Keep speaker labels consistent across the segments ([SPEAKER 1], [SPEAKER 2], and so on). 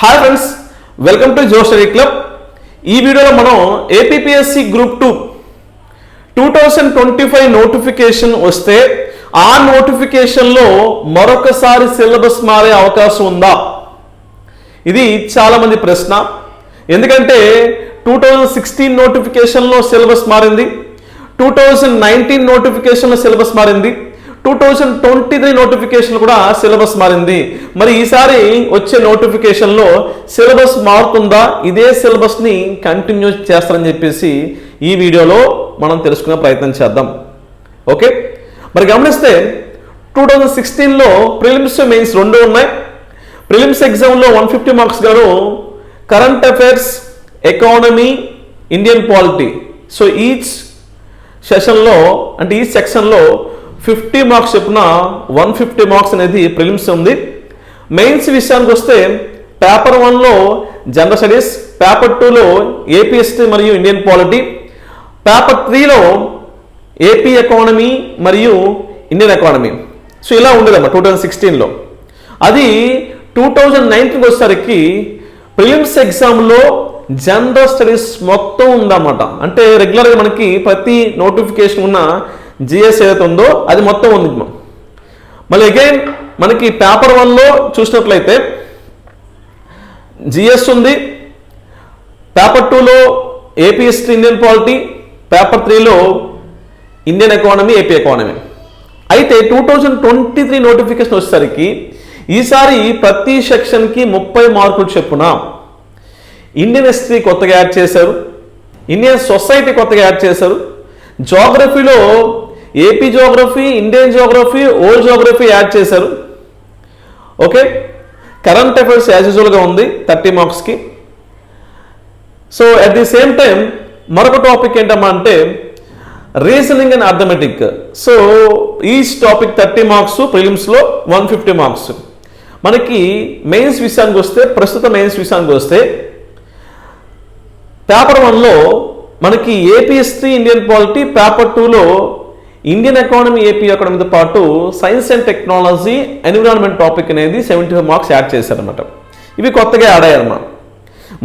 [SPEAKER 1] Hi friends welcome to Jo study club ఈ వీడియోలో మనం APSC group two two thousand twenty five notification వస్తే ఆ నోటిఫికేషన్లో మరొకసారి సిలబస్ మారే అవకాశం ఉందా? ఇది చాలామంది ప్రశ్న. ఎందుకంటే టూ థౌజండ్ సిక్స్టీన్ నోటిఫికేషన్లో సిలబస్ మారింది టూ థౌజండ్ నైన్టీన్ నోటిఫికేషన్లో సిలబస్ మారింది two thousand twenty three notification కూడా సిలబస్ మారింది. మరి ఈసారి వచ్చే నోటిఫికేషన్లో సిలబస్ మారుతుందా? ఇదే సిలబస్ని కంటిన్యూ చేస్తారని చెప్పేసి ఈ వీడియోలో మనం తెలుసుకునే ప్రయత్నం చేద్దాం. ఓకే? మరి గమనిస్తే టూ థౌజండ్ సిక్స్టీన్లో ప్రిలిమ్స్ మెయిన్స్ రెండు ఉన్నాయి. ప్రిలిమ్స్ ఎగ్జామ్లో వన్ ఫిఫ్టీ మార్క్స్ గాను current affairs economy Indian polity so each సెషన్లో అంటే ఈ సెక్షన్లో ఫిఫ్టీ మార్క్స్ చొప్పున వన్ ఫిఫ్టీ మార్క్స్ అనేది ప్రిలిమ్స్ ఉంది. మెయిన్స్ విషయానికి వస్తే పేపర్ వన్లో జనరల్ స్టడీస్ పేపర్ టూలో ఏపీఎస్టీ మరియు ఇండియన్ పాలిటీ పేపర్ త్రీలో ఏపీ ఎకానమీ మరియు ఇండియన్ ఎకానమీ సో ఇలా ఉండేదమ్మా టూ థౌజండ్ సిక్స్టీన్లో. అది టూ థౌజండ్ నైన్టీన్కి వచ్చేసరికి ప్రిలిమ్స్ ఎగ్జామ్లో జనరల్ స్టడీస్ మొత్తం ఉందన్నమాట. అంటే రెగ్యులర్గా మనకి ప్రతి నోటిఫికేషన్ ఉన్న జిఎస్ ఏదైతే ఉందో అది మొత్తం ఉంది. మళ్ళీ అగైన్ మనకి పేపర్ వన్లో చూసినట్లయితే జిఎస్ ఉంది పేపర్ టూలో ఏపీఎస్టీ ఇండియన్ పాలిటీ పేపర్ త్రీలో ఇండియన్ ఎకానమీ ఏపీ ఎకానమీ. అయితే two thousand twenty three notification వచ్చేసరికి ఈసారి ప్రతి సెక్షన్కి ముప్పై మార్కులు చెప్పున ఇండియన్ హిస్టరీ కొత్తగా యాడ్ చేశారు ఇండియన్ సొసైటీ కొత్తగా యాడ్ చేశారు జోగ్రఫీలో AP geography Indian geography old geography add చేశారు. ఓకే కరెంట్ అఫైర్స్ యాజ్ యూజువల్గా ఉంది థర్టీ మార్క్స్కి so at the same time మరొక టాపిక్ ఏంటమ్మా అంటే reasoning and arithmetic so each topic thirty marks ప్రిలిమ్స్లో one fifty marks మనకి మెయిన్స్ విషయానికి వస్తే ప్రస్తుత మెయిన్స్ విషయానికి వస్తే పేపర్ వన్లో మనకి ఏపీఎస్టీ ఇండియన్ పాలిటీ పేపర్ టూలో ఇండియన్ ఎకానమీ ఏపీ అకాడమీతో పాటు science and technology environment topic అనేది సెవెంటీ ఫైవ్ మార్క్స్ యాడ్ చేశారనమాట ఇవి కొత్తగా యాడ్ అయ్యారన్నమాట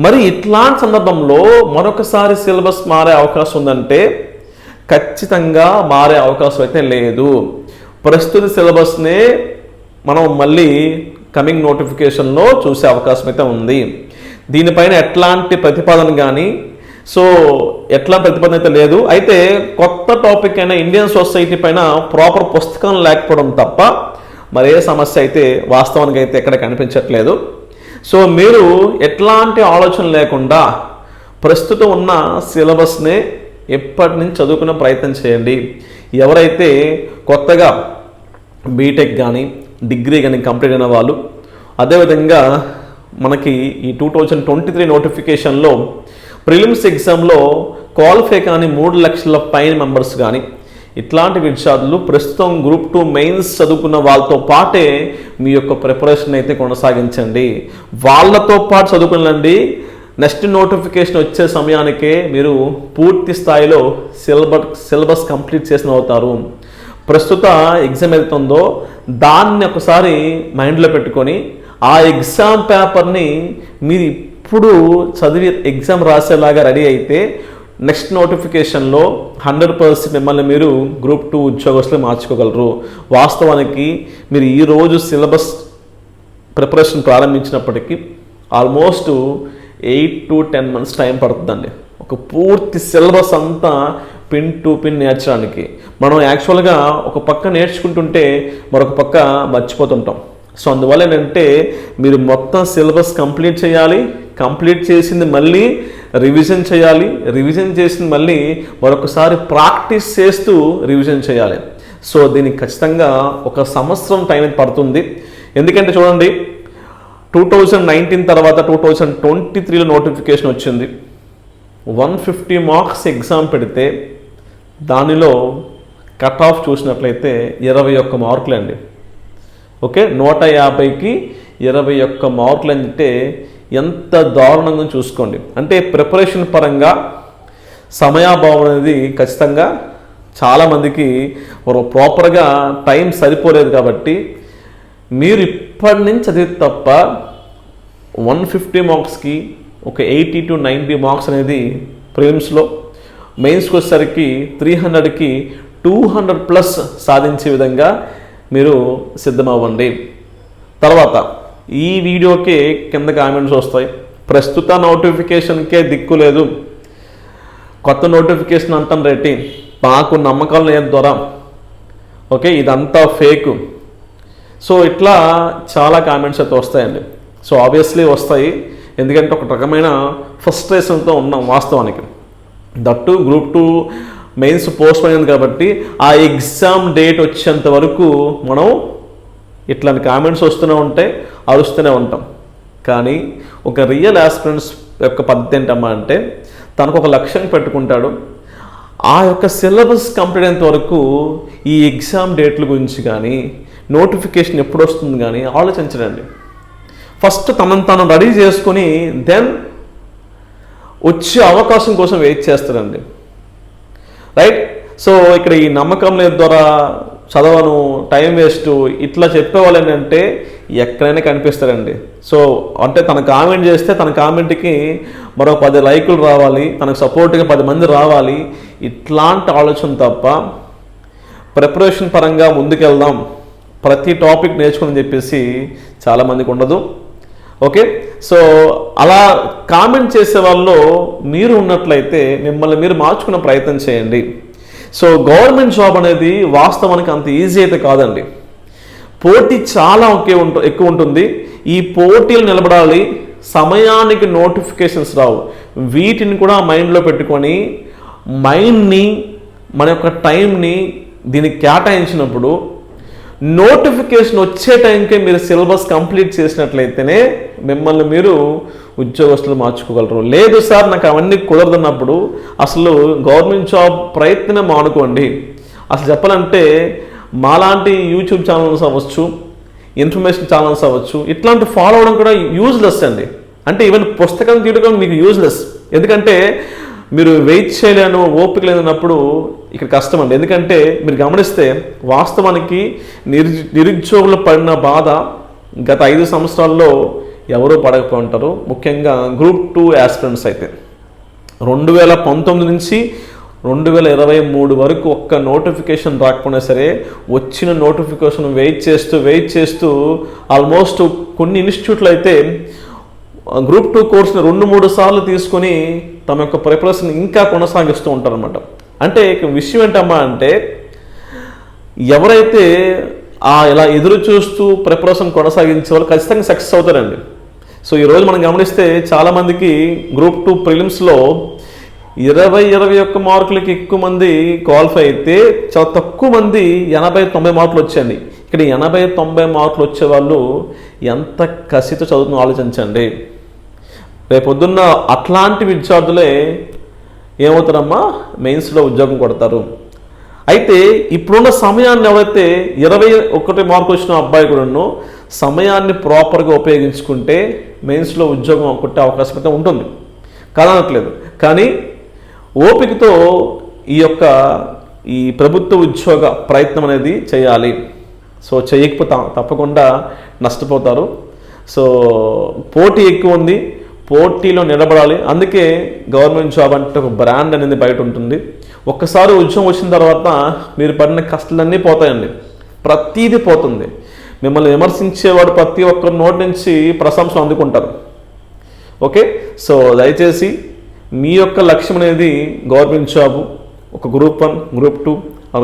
[SPEAKER 1] మరి ఇట్లాంటి సందర్భంలో మరొకసారి సిలబస్ మారే అవకాశం ఉందంటే ఖచ్చితంగా మారే అవకాశం అయితే లేదు. ప్రస్తుత సిలబస్నే మనం మళ్ళీ కమింగ్ నోటిఫికేషన్లో చూసే అవకాశం అయితే ఉంది. దీనిపైన ఎట్లాంటి ప్రతిపాదన కానీ సో ఎట్లా ప్రతిపాదన అయితే లేదు. అయితే కొత్త టాపిక్ అయిన ఇండియన్ సొసైటీ పైన ప్రాపర్ పుస్తకం లేకపోవడం తప్ప మరే సమస్య అయితే వాస్తవానికి అయితే ఎక్కడ కనిపించట్లేదు. సో మీరు ఎట్లాంటి ఆలోచన లేకుండా ప్రస్తుతం ఉన్న సిలబస్నే ఎప్పటి నుంచి చదువుకునే ప్రయత్నం చేయండి. ఎవరైతే కొత్తగా బీటెక్ కానీ డిగ్రీ కానీ కంప్లీట్ అయిన వాళ్ళు అదేవిధంగా మనకి ఈ టూ థౌజండ్ ట్వంటీ త్రీ నోటిఫికేషన్లో ప్రిలిమ్స్ ఎగ్జామ్లో క్వాలిఫై కానీ మూడు లక్షల పైన మెంబర్స్ కానీ ఇట్లాంటి విద్యార్థులు ప్రస్తుతం గ్రూప్ టూ మెయిన్స్ చదువుకున్న వాళ్ళతో పాటే మీ యొక్క ప్రిపరేషన్ అయితే కొనసాగించండి. వాళ్ళతో పాటు చదువుకునండి. నెక్స్ట్ నోటిఫికేషన్ వచ్చే సమయానికే మీరు పూర్తి స్థాయిలో సిలబస్ సిలబస్ కంప్లీట్ చేసిన అవుతారు. ప్రస్తుత ఎగ్జామ్ వెళ్తుందో దాన్ని ఒకసారి మైండ్లో పెట్టుకొని ఆ ఎగ్జామ్ పేపర్ని మీరు ఇప్పుడు చదివి ఎగ్జామ్ రాసేలాగా రెడీ అయితే నెక్స్ట్ నోటిఫికేషన్లో హండ్రెడ్ పర్సెంట్ మిమ్మల్ని మీరు గ్రూప్ టూ ఉద్యోగస్తులు మార్చుకోగలరు. వాస్తవానికి మీరు ఈరోజు syllabus preparation ప్రారంభించినప్పటికీ almost eight to ten months time పడుతుందండి. ఒక పూర్తి సిలబస్ అంతా పిన్ టు పిన్ నేర్చడానికి. మనం యాక్చువల్గా ఒక పక్క నేర్చుకుంటుంటే మరొక పక్క మర్చిపోతుంటాం. సో అందువల్ల ఏంటంటే మీరు మొత్తం సిలబస్ కంప్లీట్ చేయాలి కంప్లీట్ చేసింది మళ్ళీ రివిజన్ చేయాలి. రివిజన్ చేసింది మళ్ళీ మరొకసారి ప్రాక్టీస్ చేస్తూ రివిజన్ చేయాలి. సో దీనికి ఖచ్చితంగా ఒక సంవత్సరం టైం పడుతుంది. ఎందుకంటే చూడండి టూ థౌజండ్ నైన్టీన్ తర్వాత టూ థౌజండ్ ట్వంటీ త్రీలో నోటిఫికేషన్ వచ్చింది. వన్ ఫిఫ్టీ మార్క్స్ ఎగ్జామ్ పెడితే దానిలో కట్ ఆఫ్ చూసినట్లయితే ఇరవై ఒక్క మార్కులు అండి ఓకే నూట యాభైకి ఇరవై ఒక్క మార్కులు అంటే ఎంత దారుణంగా చూసుకోండి. అంటే ప్రిపరేషన్ పరంగా సమయాభావం అనేది ఖచ్చితంగా చాలామందికి ప్రాపర్గా టైం సరిపోలేదు కాబట్టి మీరు ఇప్పటి నుంచి చదివి తప్ప వన్ ఫిఫ్టీ మార్క్స్కి ఒక ఎయిటీ టు నైంటీ మార్క్స్ అనేది ప్రిలిమ్స్లో మెయిన్స్కి వచ్చేసరికి త్రీ హండ్రెడ్కి టూ హండ్రెడ్ ప్లస్ సాధించే విధంగా మీరు సిద్ధమవ్వండి. తర్వాత ఈ వీడియోకి కింద కామెంట్స్ వస్తాయి. ప్రస్తుత నోటిఫికేషన్కే దిక్కు లేదు. కొత్త నోటిఫికేషన్ అంటాం రెట్టి. నాకు నమ్మకాలు లేదు ద్వారా ఓకే ఇదంతా ఫేక్. సో ఇట్లా చాలా కామెంట్స్ అయితే వస్తాయండి. సో ఆబ్వియస్లీ వస్తాయి. ఎందుకంటే ఒక రకమైన ఫ్రస్ట్రేషన్తో ఉన్నాం వాస్తవానికి. That group two mains post అయింది కాబట్టి ఆ ఎగ్జామ్ డేట్ వచ్చేంత వరకు మనం ఇట్లాంటి కామెంట్స్ వస్తూనే ఉంటాయి అరుస్తూనే ఉంటాం. కానీ ఒక రియల్ ఆస్పిరెంట్స్ యొక్క పద్ధతి ఏంటమ్మా అంటే తనకు ఒక లక్ష్యం పెట్టుకుంటాడు. ఆ యొక్క సిలబస్ కంప్లీట్ అయ్యేంత వరకు ఈ ఎగ్జామ్ డేట్ల గురించి కానీ నోటిఫికేషన్ ఎప్పుడు వస్తుంది కానీ ఆలోచించడండి. ఫస్ట్ తనను తాను రెడీ చేసుకొని దెన్ వచ్చే అవకాశం కోసం వెయిట్ చేస్తాడండి. రైట్ సో ఇక్కడ ఈ నమ్మకం లేదు ద్వారా చదవను టైం వేస్ట్ ఇట్లా చెప్పేవాళ్ళు ఏంటంటే ఎక్కడైనా కనిపిస్తారండి. సో అంటే తన కామెంట్ చేస్తే తన కామెంట్కి మరో పది లైకులు రావాలి తనకు సపోర్ట్గా పది మంది రావాలి ఇట్లాంటి ఆలోచన తప్ప ప్రిపరేషన్ పరంగా ముందుకెళ్దాం. ప్రతి టాపిక్ నేర్చుకుని చెప్పేసి చాలామందికి ఉండదు. ఓకే సో అలా కామెంట్ చేసే వాళ్ళు మీరు ఉన్నట్లయితే మిమ్మల్ని మీరు మార్చుకునే ప్రయత్నం చేయండి. సో గవర్నమెంట్ జాబ్ అనేది వాస్తవానికి అంత ఈజీ అయితే కాదండి. పోటీ చాలా ఒకే ఉంటు ఎక్కువ ఉంటుంది. ఈ పోటీలు నిలబడాలి. సమయానికి నోటిఫికేషన్స్ రావు. వీటిని కూడా మైండ్లో పెట్టుకొని మైండ్ని మన యొక్క టైంని దీనికి కేటాయించినప్పుడు నోటిఫికేషన్ వచ్చే టైంకే మీరు సిలబస్ కంప్లీట్ చేసినట్లయితేనే మిమ్మల్ని మీరు ఉద్యోగస్తులు మార్చుకోగలరు. లేదు సార్ నాకు అవన్నీ కుదరదన్నప్పుడు అసలు గవర్నమెంట్ జాబ్ ప్రయత్నం మానుకోండి. అసలు చెప్పాలంటే మాలాంటి యూట్యూబ్ ఛానల్స్ అవ్వచ్చు ఇన్ఫర్మేషన్ ఛానల్స్ అవ్వచ్చు ఇట్లాంటి ఫాలో అవడం కూడా యూజ్లెస్ అండి. అంటే ఈవెన్ పుస్తకం తీయడం మీకు యూజ్లెస్ ఎందుకంటే మీరు వెయిట్ చేయలేను ఓపిక లేనప్పుడు ఇక్కడ కష్టం అండి. ఎందుకంటే మీరు గమనిస్తే వాస్తవానికి నిరు నిరుద్యోగులు పడిన బాధ గత ఐదు సంవత్సరాల్లో ఎవరూ పడకపోయి ఉంటారు. ముఖ్యంగా గ్రూప్ టూ యాస్పిరెంట్స్ అయితే. రెండు వేల పంతొమ్మిది నుంచి రెండు వేల ఇరవై మూడు వరకు ఒక్క నోటిఫికేషన్ రాకపోయినా సరే వచ్చిన నోటిఫికేషన్ వెయిట్ చేస్తూ వెయిట్ చేస్తూ ఆల్మోస్ట్ కొన్ని ఇన్స్టిట్యూట్లు అయితే గ్రూప్ టూ కోర్స్ని రెండు మూడు సార్లు తీసుకొని తమ యొక్క ప్రిపరేషన్ ఇంకా కొనసాగిస్తూ ఉంటారనమాట అంటే విషయం ఏంటమ్మా అంటే ఎవరైతే ఆ ఇలా ఎదురు చూస్తూ ప్రిపరేషన్ కొనసాగించే వాళ్ళు ఖచ్చితంగా సక్సెస్ అవుతారండి. సో ఈరోజు మనం గమనిస్తే చాలామందికి గ్రూప్ టూ ప్రిలిమ్స్లో ఇరవై ఇరవై ఒక్క మార్కులకి ఎక్కువ మంది క్వాలిఫై అయితే చాలా తక్కువ మంది ఎనభై తొంభై మార్కులు వచ్చాయండి. ఇక్కడ ఎనభై తొంభై మార్కులు వచ్చే వాళ్ళు ఎంత కసితో చదువుతున్న ఆలోచించండి. రేపొద్దున్న అట్లాంటి విద్యార్థులే ఏమవుతారమ్మా? మెయిన్స్లో ఉద్యోగం కొడతారు. అయితే ఇప్పుడున్న సమయాన్ని ఎవరైతే ఇరవై ఒకటి మార్కు వచ్చిన అబ్బాయి కూడాను సమయాన్ని ప్రాపర్గా ఉపయోగించుకుంటే మెయిన్స్లో ఉద్యోగం కొట్టే అవకాశం అయితే ఉంటుంది. కాదనట్లేదు. కానీ ఓపికతో ఈ యొక్క ఈ ప్రభుత్వ ఉద్యోగ ప్రయత్నం అనేది చేయాలి. సో చేయకపోతే తప్పకుండా నష్టపోతారు. సో పోటీ ఎక్కువ ఉంది. పోటీలో నిలబడాలి. అందుకే గవర్నమెంట్ జాబ్ అంటే ఒక బ్రాండ్ అనేది బయట ఉంటుంది. ఒక్కసారి ఉద్యోగం వచ్చిన తర్వాత మీరు పడిన కష్టాలన్నీ పోతాయండి. ప్రతీది పోతుంది. మిమ్మల్ని విమర్శించేవాడు ప్రతి ఒక్కరి నోటి నుంచి ప్రశంసలు అందుకుంటారు. ఓకే? సో దయచేసి మీ యొక్క లక్ష్యం అనేది గవర్నమెంట్ జాబు ఒక group one group two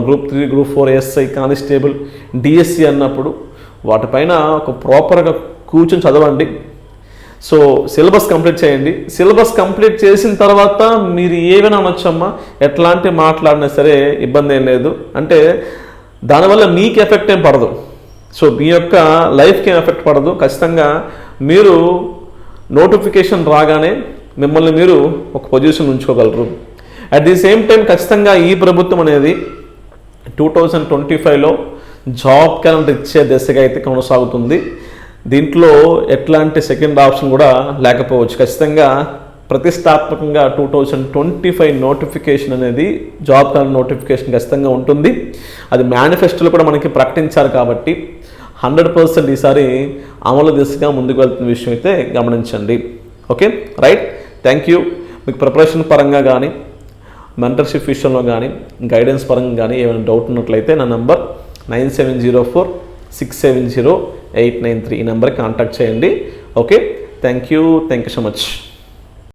[SPEAKER 1] group three group four SI constable DSC అన్నప్పుడు వాటిపైన ఒక ప్రాపర్గా కూర్చొని చదవండి. సో సిలబస్ కంప్లీట్ చేయండి. సిలబస్ కంప్లీట్ చేసిన తర్వాత మీరు ఏమైనా అనొచ్చమ్మా? ఎట్లాంటి మాట్లాడినా సరే ఇబ్బంది ఏం లేదు. అంటే దానివల్ల మీకు ఎఫెక్ట్ ఏం పడదు. సో మీ యొక్క లైఫ్కి ఏం ఎఫెక్ట్ పడదు. ఖచ్చితంగా మీరు నోటిఫికేషన్ రాగానే మిమ్మల్ని మీరు ఒక పొజిషన్ ఉంచుకోగలరు. అట్ ది సేమ్ టైం ఖచ్చితంగా ఈ ప్రభుత్వం అనేది టూ థౌజండ్ ట్వంటీ ఫైవ్లో జాబ్ క్యాలెండర్ ఇచ్చే దిశగా అయితే కొనసాగుతుంది. దీంట్లో ఎట్లాంటి సెకండ్ ఆప్షన్ కూడా లేకపోవచ్చు. ఖచ్చితంగా ప్రతిష్టాత్మకంగా two thousand twenty five notification అనేది జాబ్ క్యాలెండర్ నోటిఫికేషన్ ఖచ్చితంగా ఉంటుంది. అది మేనిఫెస్టోలో కూడా మనకి ప్రకటించారు కాబట్టి హండ్రెడ్ పర్సెంట్ ఈసారి అమలు దిశగా ముందుకు వెళ్తున్న విషయం అయితే గమనించండి. ఓకే? రైట్? Thank you. మీకు ప్రిపరేషన్ పరంగా కానీ మెంటర్షిప్ విషయంలో కానీ గైడెన్స్ పరంగా కానీ ఏమైనా డౌట్ ఉన్నట్లయితే నా number nine seven zero four six seven zero eight nine three ఈ నెంబర్కి కాంటాక్ట్ చేయండి. Okay? Thank you. Thank you so much.